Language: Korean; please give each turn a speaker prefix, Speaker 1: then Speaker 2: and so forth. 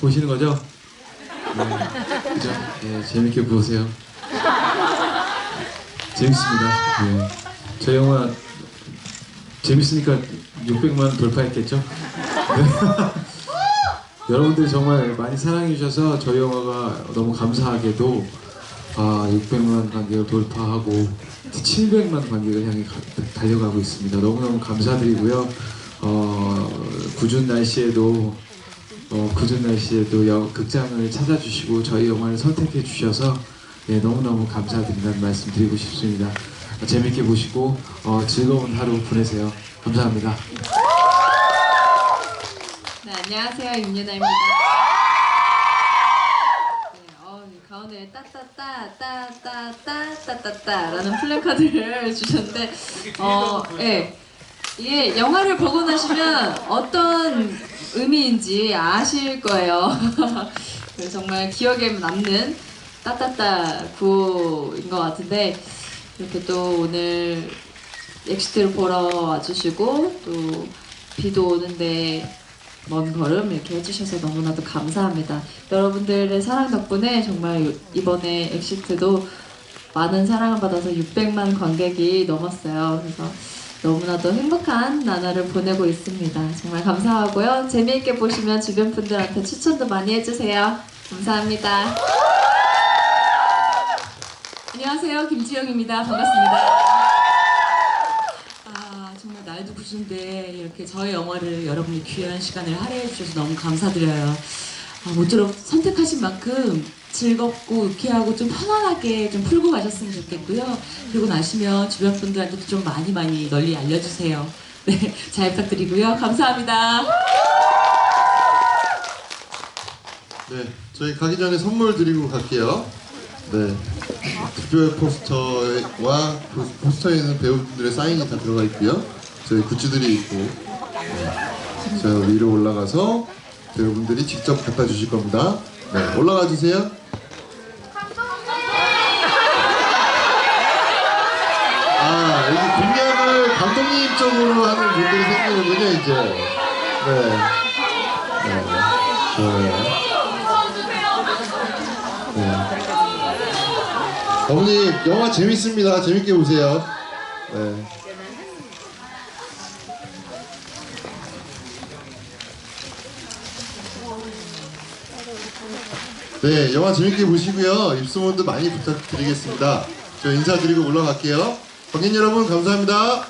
Speaker 1: 보시는 거죠? 네, 그죠? 예, 재밌게 보세요. 재밌습니다. 예. 저 영화 재밌으니까 600만 돌파했겠죠? 네. 여러분들 정말 많이 사랑해 주셔서 저희 영화가 너무 감사하게도 아 600만 관객을 돌파하고 700만 관객을 향해 가- 달려가고 있습니다. 너무너무 감사드리고요. 어, 궂은 날씨에도 어, 궂은 날씨에도 여- 극장을 찾아주시고 저희 영화를 선택해 주셔서 예, 너무너무 감사드린다는 말씀 드리고 싶습니다. 어, 재밌게 보시고 어, 즐거운 하루 보내세요. 감사합니다.
Speaker 2: 네, 안녕하세요. 임유나입니다. 네, 어, 네, 가운데 따따따 따따따 따따따라는 플래카드를 주셨는데 어, 예. 이게 영화를 보고 나시면 어떤 의미인지 아실 거예요. 정말 기억에 남는 따따따 구호인 것 같은데 이렇게 또 오늘 엑시트를 보러 와주시고 또 비도 오는데 먼 걸음 이렇게 해주셔서 너무나도 감사합니다. 여러분들의 사랑 덕분에 정말 이번에 엑시트도 많은 사랑을 받아서 600만 관객이 넘었어요. 그래서 너무나도 행복한 나날을 보내고 있습니다. 정말 감사하고요. 재미있게 보시면 주변 분들한테 추천도 많이 해주세요. 감사합니다.
Speaker 3: 안녕하세요 김지영입니다 반갑습니다 아 정말 날도 구신데 이렇게 저의 영화를 여러분이 귀한 시간을 할애해 주셔서 너무 감사드려요 아, 모쪼록 선택하신 만큼 즐겁고 유쾌하고 좀 편안하게 좀 풀고 가셨으면 좋겠고요 그리고 나시면 주변 분들한테도 좀 많이 많이 널리 알려주세요 네 잘 부탁드리고요 감사합니다
Speaker 4: 네, 저희 가기 전에 선물 드리고 갈게요. 네, 특별 포스터와 포- 포스터에는 배우분들의 사인이 다 들어가 있고요. 저희 굿즈들이 있고, 네. 저 위로 올라가서 배우분들이 직접 갖다 주실 겁니다. 네, 올라가 주세요. 아, 여기 공약을 감독님 쪽으로 하는 분들이 생기는군요, 이제. 네. 네. 좋아요. 네. 어머니 영화 재밌습니다. 재밌게 보세요. 네. 네, 영화 재밌게 보시고요. 입소문도 많이 부탁드리겠습니다. 저 인사드리고 올라갈게요. 관객 여러분 감사합니다.